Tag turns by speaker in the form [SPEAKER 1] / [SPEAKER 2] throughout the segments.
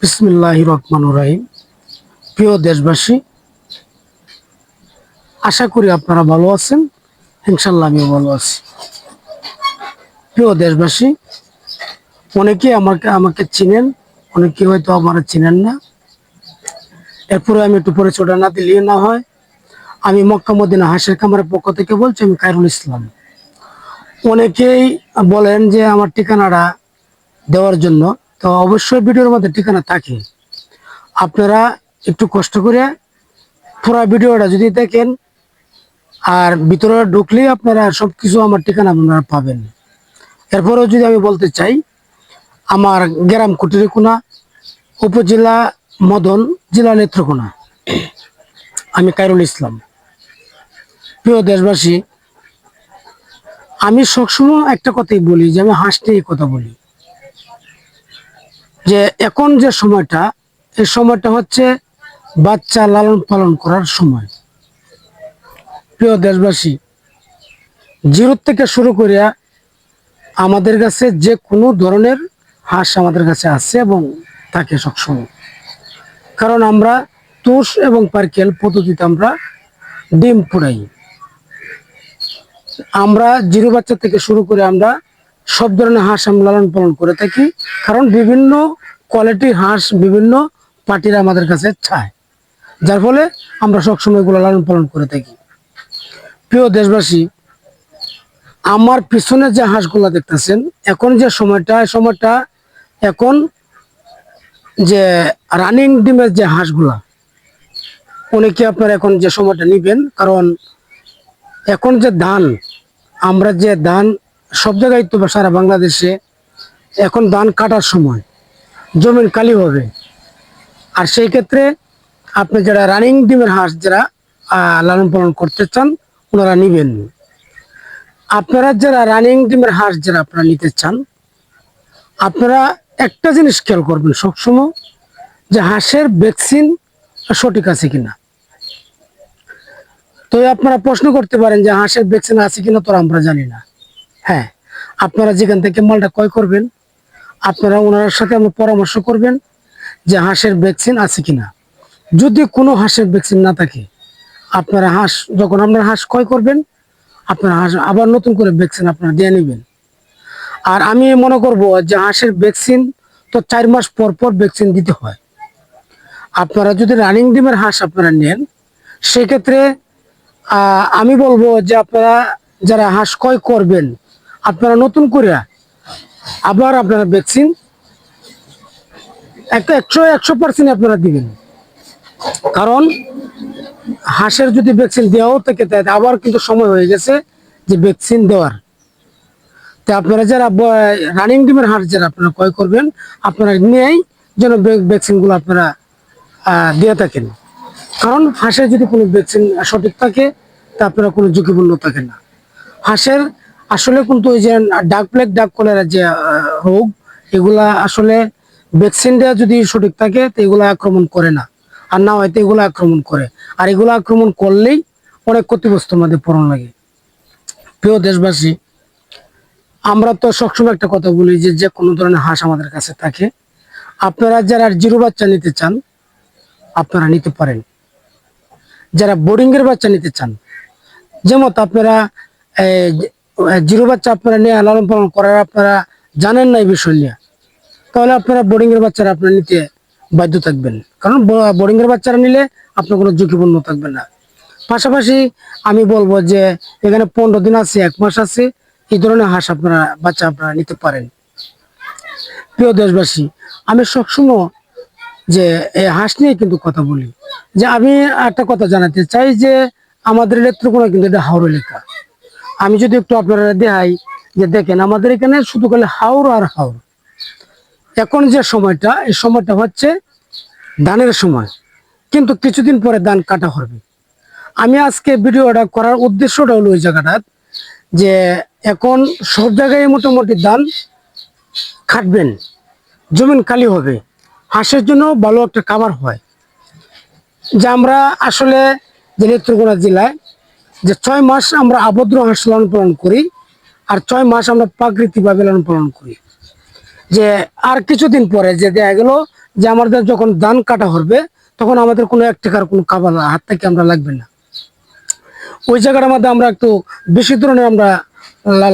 [SPEAKER 1] বিসমিল্লাহ রহমান রাহিম। প্রিয় দেশবাসী, আশা করি আপনারা ভালো আছেন ইনশাল্লাহ আমিও ভালো আছি। প্রিয় দেশবাসী অনেকে আমাকে আমাকে চিনেন অনেকে হয়তো আমার চিনেন না। এরপরে আমি একটু পরিচয়টা না দিলে না হয়, আমি মক্কা মদিনা হাসের কামারের পক্ষ থেকে বলছি, আমি খায়রুল ইসলাম। অনেকেই বলেন যে আমার ঠিকানাটা দেওয়ার জন্য তো অবশ্যই ভিডিওর মধ্যে ঠিকানা থাকে। আপনারা একটু কষ্ট করে পুরো ভিডিওটা যদি দেখেন, আর ভিতরে ঢুকলেই আপনারা সব কিছু আমার ঠিকানা আপনারা পাবেন। এরপরেও যদি আমি বলতে চাই, আমার গ্রাম কুটিরিকোনা, উপজেলা মদন, জেলা নেত্রকোনা। আমি কাইরুল ইসলাম। প্রিয় দেশবাসী, আমি সবসময় একটা কথাই বলি যে আমি হাসতে এই কথা বলি। যে এখন যে সময়টা, এই সময়টা হচ্ছে বাচ্চা লালন পালন করার সময়। প্রিয় দেশবাসী, জিরো থেকে শুরু করিয়া আমাদের কাছে যে কোনো ধরনের হাঁস আমাদের কাছে আছে এবং থাকে সবসময়। কারণ আমরা তুষ এবং পার্কেল পদ্ধতিতে আমরা ডিম ফুটাই আমরা জিরো বাচ্চা থেকে শুরু করে আমরা সব ধরনের হাঁস আমরা লালন পালন করে থাকি, কারণ বিভিন্ন কোয়ালিটির হাঁস বিভিন্ন পার্টিরা আমাদের কাছে চায়। যার ফলে আমরা সবসময় এগুলো লালন পালন করে থাকি। প্রিয় দেশবাসী, আমার পিছনে যে হাঁসগুলা দেখতেছেন, এখন যে সময়টা সময়টা এখন যে রানিং ডিমের যে হাঁসগুলা, অনেকে আপনার এখন যে সময়টা নিবেন, কারণ এখন যে ধান, আমরা যে ধান সব জায়গায় তো সারা বাংলাদেশে এখন ধান কাটার সময় জমিন কালি হবে। আর সেই ক্ষেত্রে আপনি যারা রানিং ডিমের হাঁস যারা লালন পালন করতে চান, ওনারা নিবেন। আপনারা যারা রানিং ডিমের হাঁস যারা আপনারা নিতে চান, আপনারা একটা জিনিস খেয়াল করবেন সবসময়, যে হাঁসের ভ্যাকসিন সঠিক আছে কিনা। তো আপনারা প্রশ্ন করতে পারেন যে হাঁসের ভ্যাকসিন আছে কিনা, তো আমরা জানি না। হ্যাঁ আপনারা যেখান থেকে মালটা ক্রয় করবেন, আপনারা ওনার সাথে আমার পরামর্শ করবেন যে হাঁসের ভ্যাকসিন আছে কিনা। যদি কোনো হাঁসের ভ্যাকসিন না থাকে, আপনারা হাঁস, যখন আপনারা হাঁস ক্রয় করবেন, আপনারা হাঁস আবার নতুন করে ভ্যাকসিন আপনারা দিয়ে নেবেন। আর আমি মনে করব যে হাঁসের ভ্যাকসিন তো চার মাস পর পর ভ্যাকসিন দিতে হয়। আপনারা যদি রানিং ডিমের হাঁস আপনারা নেন, সেক্ষেত্রে আমি বলব যে আপনারা যারা হাঁস ক্রয় করবেন আপনারা নতুন করে আবার আপনারা ভ্যাকসিন একটা একশো একশো পার্সেন্ট আপনারা দিবেন। কারণ হাঁসের যদি ভ্যাকসিন দেওয়াও থাকে আবার কিন্তু সময় হয়ে গেছে যে ভ্যাকসিন দেওয়ার। তা আপনারা যারা রানিং ডিমের হাঁস যারা আপনারা ক্রয় করবেন, আপনারা নিয়েই যেন ভ্যাকসিনগুলো আপনারা দিয়ে থাকেন। কারণ হাঁসের যদি কোনো ভ্যাকসিন সঠিক থাকে, তা আপনারা কোনো ঝুঁকিপূর্ণ থাকে না। হাঁসের আসলে কিন্তু ওই যে ডাক প্লেগ ডাক কলেরা যে রোগ, এগুলা আসলে ভ্যাকসিন দেওয়া যদি সঠিক থাকে, তো এগুলো আক্রমণ করে না। আর না হয়তো এগুলো আক্রমণ করে। আর এগুলো আক্রমণ করলেই অনেক ক্ষতিগ্রস্ত আমাদের পড়ন লাগে। প্রিয় দেশবাসী, আমরা তো সবসময় একটা কথা বলি যে যে কোনো ধরনের হাঁস আমাদের কাছে থাকে। আপনারা যারা জিরো বাচ্চা নিতে চান, আপনারা নিতে পারেন। যারা বোর্ডিং এর বাচ্চা নিতে চান, যেমন আপনারা জিরো বাচ্চা আপনারা নিয়ে লালন পালন করার আপনারা জানেন না এই বিষয় নিয়ে। তাহলে আপনারা বোর্ডিং এর বাচ্চারা আপনারা নিতে বাধ্য থাকবেন। কারণ বোর্ডিং এর বাচ্চারা নিলে আপনার কোনো ঝুঁকিপূর্ণ থাকবে না। পাশাপাশি আমি বলব যে এখানে পনেরো দিন আছে, এক মাস আছে, এই ধরনের হাঁস আপনারা, বাচ্চা আপনারা নিতে পারেন। প্রিয় দেশবাসী, আমি সবসময় যে এই হাঁস নিয়ে কিন্তু কথা বলি। যে আমি একটা কথা জানাতে চাই যে আমাদের নেত্রকোনা কিন্তু এটা হাওড় এলাকা। আমি যদি একটু আপনারা দেখাই যে দেখেন, আমাদের এখানে শুধু খালি হাওড় আর হাওড় এখন যে সময়টা, এই সময়টা হচ্ছে ধানের সময়। কিন্তু কিছুদিন পরে ধান কাটা হবে। আমি আজকে ভিডিওটা করার উদ্দেশ্যটা হলো ওই জায়গাটা যে এখন সব জায়গায় মোটামুটি ধান খাটবেন। জমিন খালি হবে। হাঁসের জন্য ভালো একটা খাবার হয়। যে আমরা আসলে যে নেত্রকোনা জেলায় যে ছয় মাস আমরা আবদ্ধ হাঁস লালন পালন করি আর ছয় মাস আমরা প্রাকৃতিকভাবে লালন পালন করি। যে আর কিছুদিন পরে যে দেখা গেল যে আমাদের যখন ধান কাটা হবে, তখন আমাদের কোনো এক টাকার কোনো কাবার হাত থেকে আমরা লাগবে না। ওই জায়গাটার মধ্যে আমরা একটু বেশি ধরনের আমরা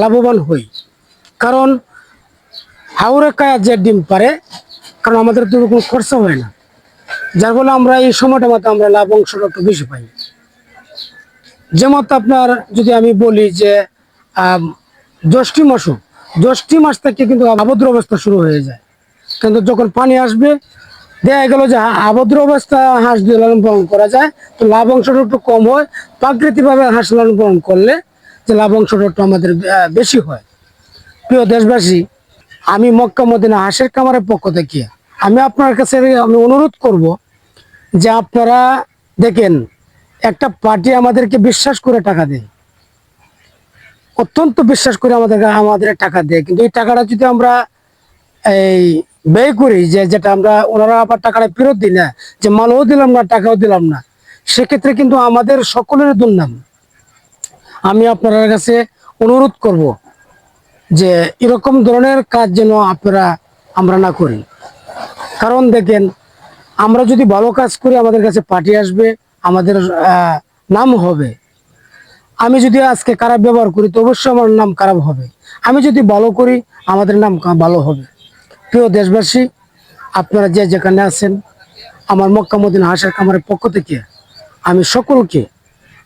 [SPEAKER 1] লাভবান হই। কারণ হাওড়ে কায়া যে ডিম পারে, কারণ আমাদের তো কোনো খরচা হয় না। যার ফলে আমরা এই সময়টার মধ্যে আমরা লাভ অংশটা একটু বেশি পাই। যেমন আপনার যদি আমি বলি যে জ্যৈষ্ঠী মাসও, জ্যৈষ্ঠী মাস থেকে কিন্তু আবদ্র অবস্থা শুরু হয়ে যায়। কিন্তু যখন পানি আসবে, দেখা গেল যে আবদ্র অবস্থা হাঁস দিয়ে লালন পালন করা যায়, তো লাভ অংশটা একটু কম হয়। প্রাকৃতিকভাবে হাঁস লালন পালন করলে যে লাভ অংশটা একটু আমাদের বেশি হয়। প্রিয় দেশবাসী, আমি মক্কা মদিনা হাঁসের কামারের পক্ষ থেকে আমি আপনার কাছে আমি অনুরোধ করব যে আপনারা দেখেন একটা পার্টি আমাদেরকে বিশ্বাস করে টাকা দেয়। অত্যন্ত বিশ্বাস করে আমাদের আমাদের টাকা দেয়। কিন্তু এই টাকাটা যদি আমরা এই ব্যয় করি, যে যেটা আমরা ওনারা আবার টাকাটা ফেরত দিই না যে মালও দিলাম না, টাকাও দিলাম না, সেক্ষেত্রে কিন্তু আমাদের সকলের দুর্নাম। আমি আপনার কাছে অনুরোধ করব যে এরকম ধরনের কাজ যেন আপনারা আমরা না করি। কারণ দেখেন, আমরা যদি ভালো কাজ করি, আমাদের কাছে পার্টি আসবে আমাদের নাম হবে। আমি যদি আজকে খারাপ ব্যবহার করি, তো অবশ্যই আমার নাম খারাপ হবে। আমি যদি ভালো করি, আমাদের নাম ভালো হবে। প্রিয় দেশবাসী, আপনারা যে যেখানে আছেন, আমার মক্কামুদ্দিন হাসার কামারের পক্ষ থেকে আমি সকলকে,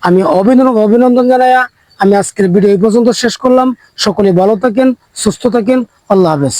[SPEAKER 1] আমি অভিনন্দন অভিনন্দন জানাইয়া আমি আজকের ভিডিও এই পর্যন্ত শেষ করলাম। সকলে ভালো থাকেন, সুস্থ থাকেন। আল্লাহ হাফেজ।